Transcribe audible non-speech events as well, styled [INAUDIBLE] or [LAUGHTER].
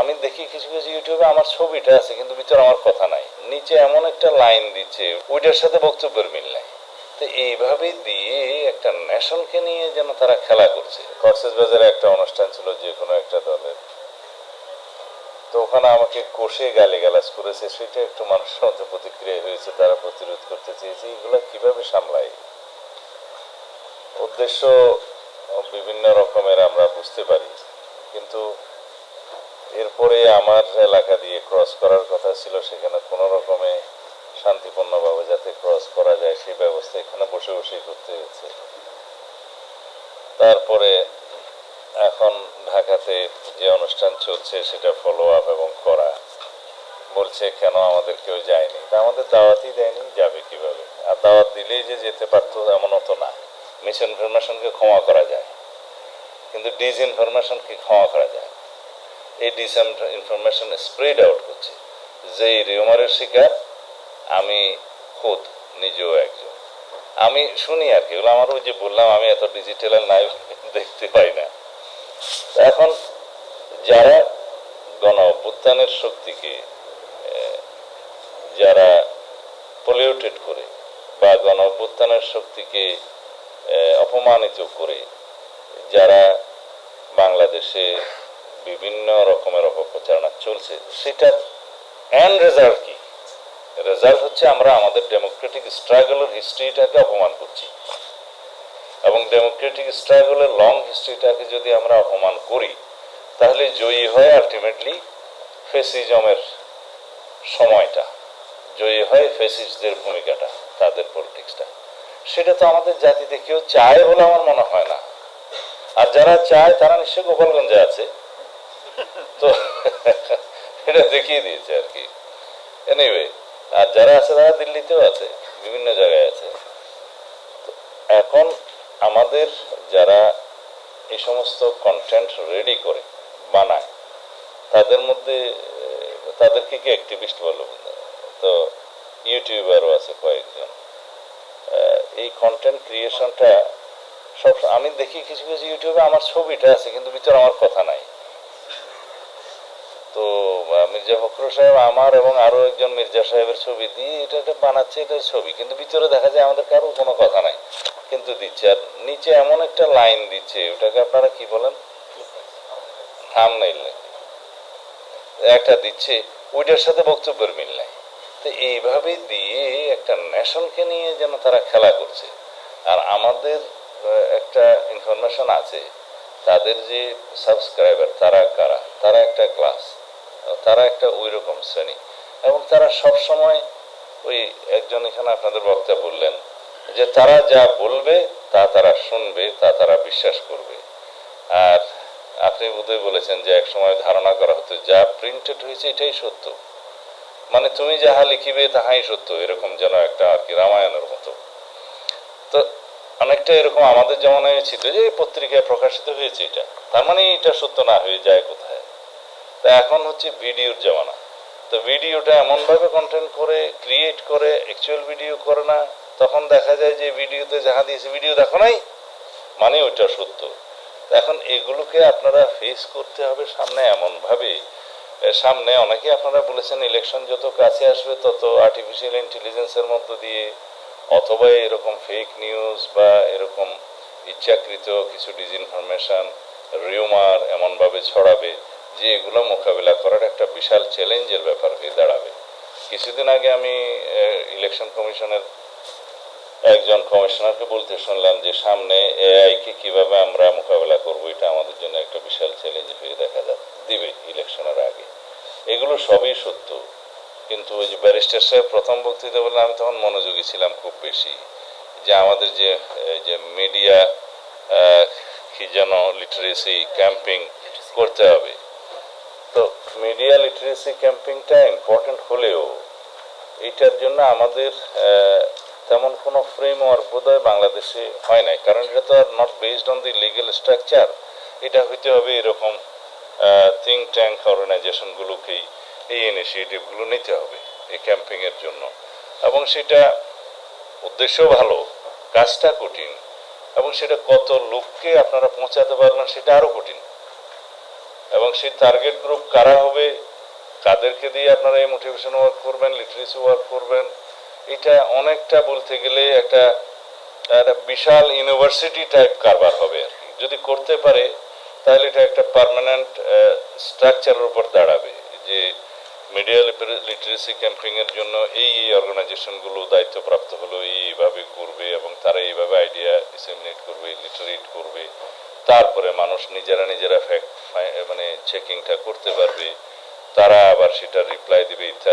আমি দেখি কিছু কিছু ইউটিউবে আমার ছবিটা আছে, কিন্তু ভিতরে আমার কথা নাই। নিচে এমন একটা লাইন দিচ্ছে, ওইটার সাথে বক্তব্যের মিল নাই। তো এইভাবে দিয়ে একটা ন্যাশনকে নিয়ে যেন তারা খেলা করছে। কক্সেস বাজারে একটা অনুষ্ঠান ছিল, যে কোনো একটা দলের। তো ওখানে আমাকে কষে গালি গালাজ করেছে, সেটা একটু মানুষের মধ্যে প্রতিক্রিয়া হয়েছে, তারা প্রতিরোধ করতে চেয়েছে, এগুলো কীভাবে সামলাই উদ্দেশ্য বিভিন্ন রকমের আমরা বুঝতে পারি, কিন্তু এরপরে আমার এলাকা দিয়ে ক্রস করার কথা ছিল, সেখানে কোনো রকমে শান্তিপূর্ণভাবে যাতে ক্রস করা যায়, সেই ব্যবস্থা এখানে বসে বসেই করতে হয়েছে। তারপরে এখন ঢাকাতে যে অনুষ্ঠান চলছে, সেটা ফলো আপ এবং করা। বলছে, কেন আমাদের কেউ যায়নি? তা আমাদের দাওয়াতই দেয়নি, যাবে কীভাবে? আর দাওয়াত দিলেই যে যেতে পারতো এমনও তো না। মিস ইনফরমেশনকে ক্ষমা করা যায়। কিন্তু ডিস ইনফরমেশনকে ক্ষমা করা যায়। এই ডিস ইনফরমেশন স্প্রেড আউট করছে। যে রিউমারের শিকার, আমি খোদ নিজেও একজন। আমি শুনি আর কি আমার ওই যে বললাম, আমি এত ডিজিটাল নাই [LAUGHS] দেখতে পাই না। এখন যারা গণ অভ্যুত্থানের শক্তিকে যারা পলিউটেড করে বা গণ অভ্যুত্থানের শক্তিকে অপমানিত করে, যারা বাংলাদেশে বিভিন্ন রকমের অপপ্রচারণা চলছে। সেটার এন্ড রেজাল্ট কি? রেজাল্ট হচ্ছে আমরা আমাদের ডেমোক্রেটিক স্ট্রাগলের হিস্ট্রিটাকে অপমান করছি। এবং ডেমোক্রেটিক স্ট্রাগলের লং হিস্ট্রিটাকে যদি আমরা অপমান করি, তাহলে জয়ী হয় আলটিমেটলি ফেসিজমের সময়টা। জয়ী হয় ফেসিস্টদের ভূমিকাটা, তাদের পলিটিক্সটা সেটা তো আমাদের জাতিতে কেউ চায় বলে আমার মনে হয় না। আর যারা চায়, তারা নিশ্চয়ই গোপালগঞ্জে আছে। তো এটা দেখিয়ে দিয়েছে আর কি। এনিওয়ে আর যারা আছে তারা দিল্লিতেও আছে, বিভিন্ন জায়গায় আছে। এখন আমাদের যারা এই সমস্ত কন্টেন্ট রেডি করে, বানায়, তাদের মধ্যে তাদেরকে কি অ্যাক্টিভিস্ট বলো তো ইউটিউবারও আছে কয়েকজন। এই কন্টেন্ট ক্রিয়েশনটা সব, আমি দেখি কিছু কিছু ইউটিউবে আমার ছবিটা আছে, কিন্তু ভিতরে আমার কথা নাই। তো মির্জা ফখরুল সাহেব আমার এবং আরও একজন মির্জা সাহেবের ছবি দিয়ে এটা এটা বানাচ্ছে এটা ছবি। কিন্তু ভিতরে দেখা যায় আমাদের কারও কোনো কথা নাই। কিন্তু দিচ্ছে, আর নিচে এমন একটা লাইন দিচ্ছে, ওটাকে আপনারা কি বলেন? থাম নেই একটা দিচ্ছে, ওইটার সাথে বক্তব্যের মিল নাই। তো এইভাবে দিয়ে একটা ন্যাশনকে নিয়ে যেন তারা খেলা করছে। আর আমাদের একটা ইনফরমেশন আছে, তাদের যে সাবস্ক্রাইবার তারা কারা? তারা একটা ক্লাস তারা একটা ওই রকম শ্রেণি। এবং তারা সব সময় ওই একজন এখানে আপনাদের বক্তা বললেন যে তারা যা বলবে, তা তারা শুনবে, তা তারা বিশ্বাস করবে। আর আপনি বোধহয় বলেছেন যে এক সময় ধারণা করা হতো, যা প্রিন্টেড হয়েছে এটাই সত্য। মানে তুমি যাহা লিখিবে, তাহাই সত্য, এরকম যেন একটা আর কি রামায়ণের মতো। তো অনেকটা এরকম আমাদের জমানায় ছিল যে পত্রিকায় প্রকাশিত হয়েছে এটা। তার মানে এটা সত্য না হয়ে যায় কোথায়? তা এখন হচ্ছে ভিডিওর জমানা। তো ভিডিওটা এমনভাবে কন্টেন্ট করে ক্রিয়েট করে অ্যাকচুয়াল ভিডিও করে না, তখন দেখা যায় যে ভিডিওতে যাহা দিয়েছে, ভিডিও দেখো নাই? মানে ওইটা সত্য। এখন এগুলোকে আপনারা ফেস করতে হবে সামনে এমনভাবে। সামনে অনেকে আপনারা বলেছেন ইলেকশন যত কাছে আসবে তত আর্টিফিশিয়াল ইন্টেলিজেন্সের মধ্য দিয়ে, অথবা এরকম ফেক নিউজ বা এরকম ইচ্ছাকৃত কিছু ডিসইনফরমেশন রিউমার এমনভাবে ছড়াবে। যে এগুলো মোকাবিলা করার একটা বিশাল চ্যালেঞ্জের ব্যাপার হয়ে দাঁড়াবে। কিছুদিন আগে আমি ইলেকশন কমিশনের একজন কমিশনারকে বলতে শুনলাম যে সামনে এআই কে কীভাবে আমরা মোকাবেলা করব, এটা আমাদের জন্য একটা বিশাল চ্যালেঞ্জ হয়ে দেখা যা দিবে ইলেকশনের আগে। এগুলো সবই সত্য। কিন্তু ওই যে ব্যারিস্টার সাহেব প্রথম বক্তৃতা বললে আমি তখন মনোযোগী ছিলাম খুব বেশি। যে আমাদের যে যে মিডিয়া কি যেন লিটারেসি ক্যাম্পিং করতে হবে। তো মিডিয়া লিটারেসি ক্যাম্পিংটা ইম্পর্টেন্ট হলেও এটার জন্য আমাদের তেমন কোনো ফ্রেমওয়ার্ক বোধহয় বাংলাদেশে হয় নাই। কারণ এটা তো আর not based on the legal structure এটা হইতে হবে এরকম থিঙ্ক ট্যাঙ্ক অর্গানাইজেশনগুলোকেই এই ইনিশিয়েটিভগুলো নিতে হবে এই ক্যাম্পিংয়ের জন্য। এবং সেটা উদ্দেশ্য ভালো, কাজটা কঠিন, এবং সেটা কত লোককে আপনারা পৌঁছাতে পারবেন সেটা আরও কঠিন। সেই টার্গেট গ্রুপ কারা হবে কাদেরকে দিয়ে আপনারা এই মোটিভেশন ওয়ার্ক করবেন লিটারেসি ওয়ার্ক করবেন। এটা অনেকটা বলতে গেলে একটা বিশাল ইউনিভার্সিটি টাইপ কারবার হবে আর কি। যদি করতে পারে, তাহলে এটা একটা পার্মানেন্ট স্ট্রাকচারের উপর দাঁড়াবে। যে মিডিয়া লিটারেসি ক্যাম্পিং এর জন্য এই এই অর্গানাইজেশনগুলো দায়িত্বপ্রাপ্ত হলো এইভাবে করবে এবং তারা এইভাবে আইডিয়া ডিসেমিনেট করবে লিটারেট করবে। তারপরে মানুষ নিজেরা নিজেরা মানে চেকিংটা করতে পারবে তারা আবার সেটা রিপ্লাই দিবে ইত্যাদি।